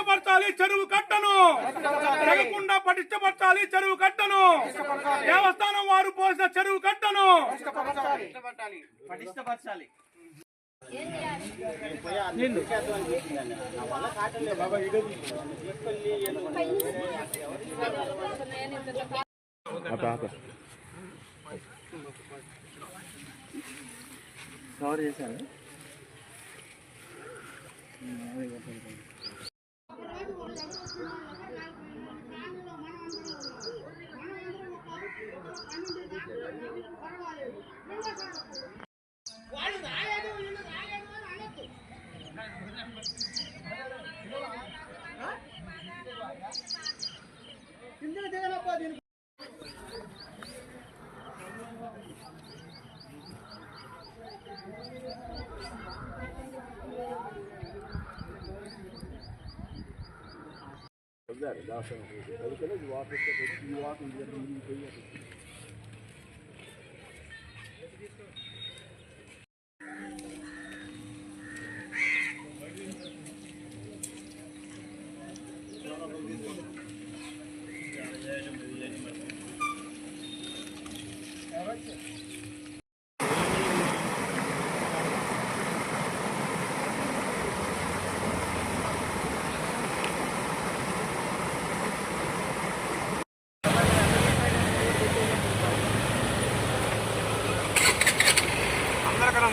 పటిష్టపరచాలి చెరువు కట్టను. తెగకుండా పటిష్టపరచాలి చెరువు కట్టను. దేవస్థానం వారు పోసిన చెరువు కట్టను. పటిష్టపరచాలి Exactly, that's what I'm saying. Because it's a lot of people that you walk and you have to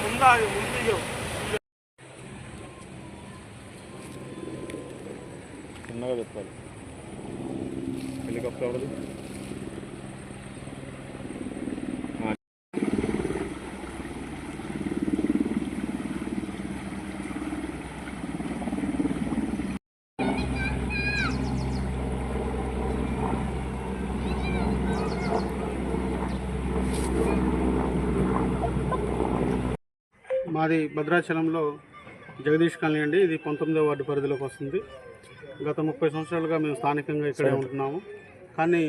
ముందా ముందు చిన్నగా చెప్పాలి. హెలికాప్టర్ ఎవరిది? మాది భద్రాచలంలో జగదీష్ కాలనీ అండి. ఇది పంతొమ్మిదో వార్డు పరిధిలోకి వస్తుంది. గత ముప్పై సంవత్సరాలుగా మేము స్థానికంగా ఇక్కడే ఉంటున్నాము. కానీ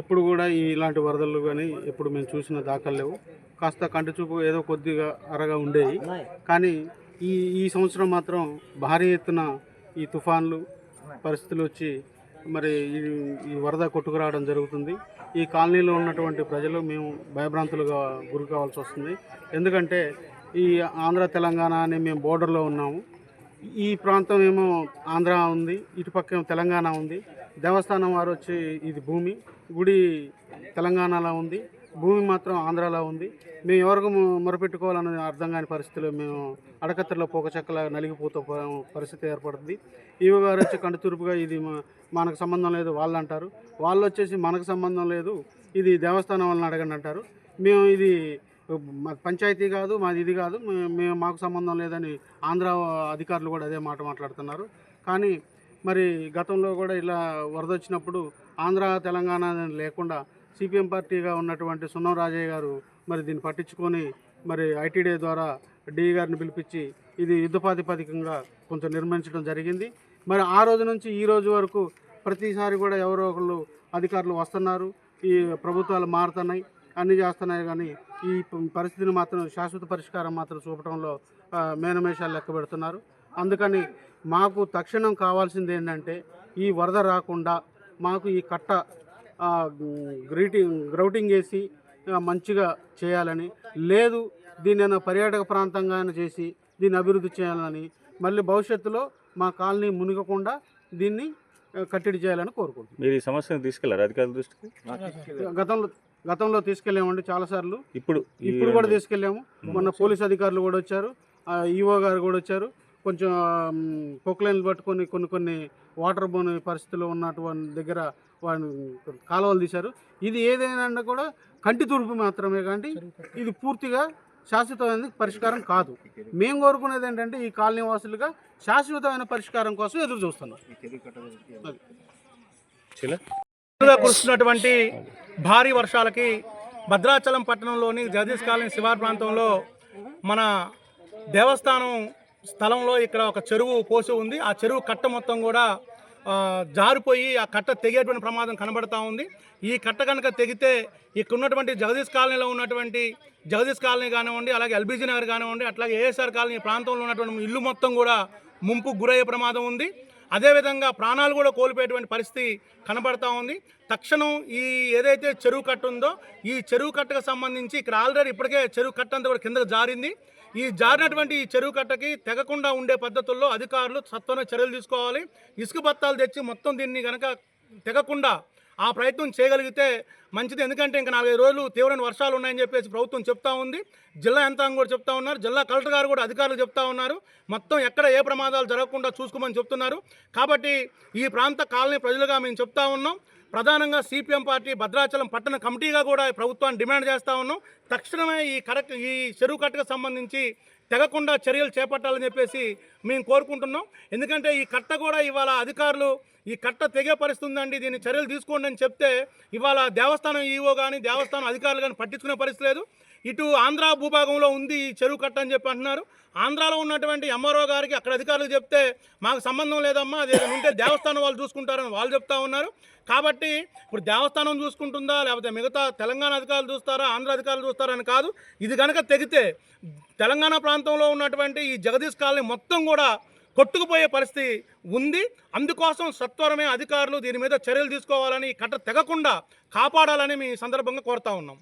ఎప్పుడు కూడా ఇలాంటి వరదలు కానీ ఎప్పుడు మేము చూసిన దాఖలు లేవు. కాస్త కంటి చూపు ఏదో కొద్దిగా అరగా ఉండేవి కానీ ఈ ఈ సంవత్సరం మాత్రం భారీ ఎత్తున ఈ తుఫాన్లు పరిస్థితులు వచ్చి మరి ఈ ఈ వరద కొట్టుకురావడం జరుగుతుంది. ఈ కాలనీలో ఉన్నటువంటి ప్రజలు మేము భయభ్రాంతులుగా గురి కావాల్సి వస్తుంది. ఎందుకంటే ఈ ఆంధ్ర తెలంగాణ అని మేము బోర్డర్లో ఉన్నాము. ఈ ప్రాంతం ఏమో ఆంధ్ర ఉంది ఇటుపక్క ఏమో తెలంగాణ ఉంది. దేవస్థానం వారు వచ్చి ఇది భూమి గుడి తెలంగాణలో ఉంది. భూమి మాత్రం ఆంధ్రాలో ఉంది. మేము ఎవరికి మొరపెట్టుకోవాలన్నది అర్థం కాని పరిస్థితిలో మేము అడకత్తెరలో పోకచెక్కల నలిగిపోతూ పరిస్థితి ఏర్పడుతుంది. ఈవో గారు వచ్చి కంటి తూర్పుగా ఇది మనకు సంబంధం లేదు వాళ్ళు అంటారు. వాళ్ళు వచ్చేసి మనకు సంబంధం లేదు ఇది దేవస్థానం వాళ్ళని అడగండి అంటారు. మేము ఇది మా పంచాయతీ కాదు మాది ఇది కాదు మేము మాకు సంబంధం లేదని ఆంధ్ర అధికారులు కూడా అదే మాట మాట్లాడుతున్నారు. కానీ మరి గతంలో కూడా ఇలా వరద వచ్చినప్పుడు ఆంధ్ర తెలంగాణ లేకుండా సిపిఎం పార్టీగా ఉన్నటువంటి సున్నం రాజయ్య గారు మరి దీన్ని పట్టించుకొని మరి ఐటీడీ ద్వారా డి గారిని పిలిపించి ఇది యుద్ధపాతిపదికంగా కొంచెం నిర్మించడం జరిగింది. మరి ఆ రోజు నుంచి ఈ రోజు వరకు ప్రతిసారి కూడా ఎవరో ఒకళ్ళు అధికారులు వస్తున్నారు. ఈ ప్రభుత్వాలు మారుతున్నాయి. అన్నీ చేస్తున్నాయి కానీ ఈ పరిస్థితిని మాత్రం శాశ్వత పరిష్కారం మాత్రం చూపడంలో మేనమేషాలు లెక్క పెడుతున్నారు. అందుకని మాకు తక్షణం కావాల్సింది ఏంటంటే ఈ వరద రాకుండా మాకు ఈ కట్ట గ్రీటింగ్ గ్రౌటింగ్ వేసి మంచిగా చేయాలని లేదు దీన్ని ఏమైనా పర్యాటక ప్రాంతంగా చేసి దీన్ని అభివృద్ధి చేయాలని మళ్ళీ భవిష్యత్తులో మా కాలనీ మునిగకుండా దీన్ని కట్టడి చేయాలని కోరుకుంటున్నాం. మీరు ఈ సమస్యను తీసుకెళ్ళారు అధికారుల దృష్టికి? గతంలో గతంలో తీసుకెళ్ళామండి చాలాసార్లు ఇప్పుడు ఇప్పుడు కూడా తీసుకెళ్ళాము మొన్న పోలీస్ అధికారులు కూడా వచ్చారు ఈఓ గారు కూడా వచ్చారు కొంచెం పొక్లైన్లు పట్టుకొని కొన్ని కొన్ని వాటర్ బోన్ పరిస్థితుల్లో ఉన్నటువంటి దగ్గర వాడిని కాలువలు తీశారు ఇది ఏదైనా కూడా కంటి తూర్పు మాత్రమే కానీ ఇది పూర్తిగా శాశ్వతమైన పరిష్కారం కాదు మేము కోరుకునేది ఏంటంటే ఈ కాలనీ వాసులుగా శాశ్వతమైన పరిష్కారం కోసం ఎదురు చూస్తున్నాం కురుస్తున్నటువంటి భారీ వర్షాలకి భద్రాచలం పట్టణంలోని జగదీష్ కాలనీ శివార్ ప్రాంతంలో మన దేవస్థానం స్థలంలో ఇక్కడ ఒక చెరువు పోసి ఉంది. ఆ చెరువు కట్ట మొత్తం కూడా జారిపోయి ఆ కట్ట తెగేటువంటి ప్రమాదం కనబడతా ఉంది. ఈ కట్ట కనుక తెగితే ఇక్కడ ఉన్నటువంటి జగదీష్ కాలనీలో ఉన్నటువంటి జగదీష్ కాలనీ కానివ్వండి అలాగే ఎల్బీజీ నగర్ కానివ్వండి అట్లాగే ఏఎస్ఆర్ కాలనీ ప్రాంతంలో ఉన్నటువంటి ఇల్లు మొత్తం కూడా ముంపు గురయ్యే ప్రమాదం ఉంది. అదేవిధంగా ప్రాణాలు కూడా కోల్పోయేటువంటి పరిస్థితి కనబడతా ఉంది. తక్షణం ఈ ఏదైతే చెరువు కట్ట ఉందో ఈ చెరువు కట్టకు సంబంధించి ఇక్కడ ఆల్రెడీ ఇప్పటికే చెరువు కట్ట అంతా కూడా కిందకు జారింది. ఈ జారినటువంటి ఈ చెరువు కట్టకి తెగకుండా ఉండే పద్ధతుల్లో అధికారులు సత్వర చర్యలు తీసుకోవాలి. ఇసుక బత్తాలు తెచ్చి మొత్తం దీన్ని కనుక తెగకుండా ఆ ప్రయత్నం చేయగలిగితే మంచిది. ఎందుకంటే ఇంకా నాలుగైదు రోజులు తీవ్రమైన వర్షాలు ఉన్నాయని చెప్పేసి ప్రభుత్వం చెప్తా ఉంది. జిల్లా యంత్రాంగం కూడా చెప్తా ఉన్నారు. జిల్లా కలెక్టర్ గారు కూడా అధికారులు చెప్తా ఉన్నారు. మొత్తం ఎక్కడ ఏ ప్రమాదాలు జరగకుండా చూసుకోమని చెప్తున్నారు. కాబట్టి ఈ ప్రాంత కాలనీ ప్రజలుగా మేము చెప్తా ఉన్నాం. ప్రధానంగా సిపిఎం పార్టీ భద్రాచలం పట్టణ కమిటీగా కూడా ప్రభుత్వాన్ని డిమాండ్ చేస్తూ ఉన్నాం. తక్షణమే ఈ కరెక్ట్ ఈ చెరువు కట్టకు సంబంధించి తెగకుండా చర్యలు చేపట్టాలని చెప్పేసి మేము కోరుకుంటున్నాం. ఎందుకంటే ఈ కట్ట కూడా ఇవాళ అధికారులు ఈ కట్ట తెగే పరిస్థితి ఉందండి దీన్ని చర్యలు తీసుకోండి అని చెప్తే ఇవాళ దేవస్థానం ఈవో కానీ దేవస్థానం అధికారులు కానీ పట్టించుకునే పరిస్థితి లేదు. ఇటు ఆంధ్ర భూభాగంలో ఉంది ఈ చెరువు కట్ట అని చెప్పి అంటున్నారు. ఆంధ్రాలో ఉన్నటువంటి ఎంఆర్ఓ గారికి అక్కడ అధికారులు చెప్తే మాకు సంబంధం లేదమ్మా అది ఉంటే దేవస్థానం వాళ్ళు చూసుకుంటారని వాళ్ళు చెప్తా ఉన్నారు. కాబట్టి ఇప్పుడు దేవస్థానం చూసుకుంటుందా లేకపోతే మిగతా తెలంగాణ అధికారులు చూస్తారా ఆంధ్ర అధికారులు చూస్తారా అని కాదు. ఇది కనుక తెగితే తెలంగాణ ప్రాంతంలో ఉన్నటువంటి ఈ జగదీష్ కాలనీ మొత్తం కూడా కొట్టుకుపోయే పరిస్థితి ఉంది. అందుకోసం సత్వరమే అధికారులు దీని మీద చర్యలు తీసుకోవాలని కట్ట తెగకుండా కాపాడాలని మీ సందర్భంగా కోరుతా ఉన్నాం.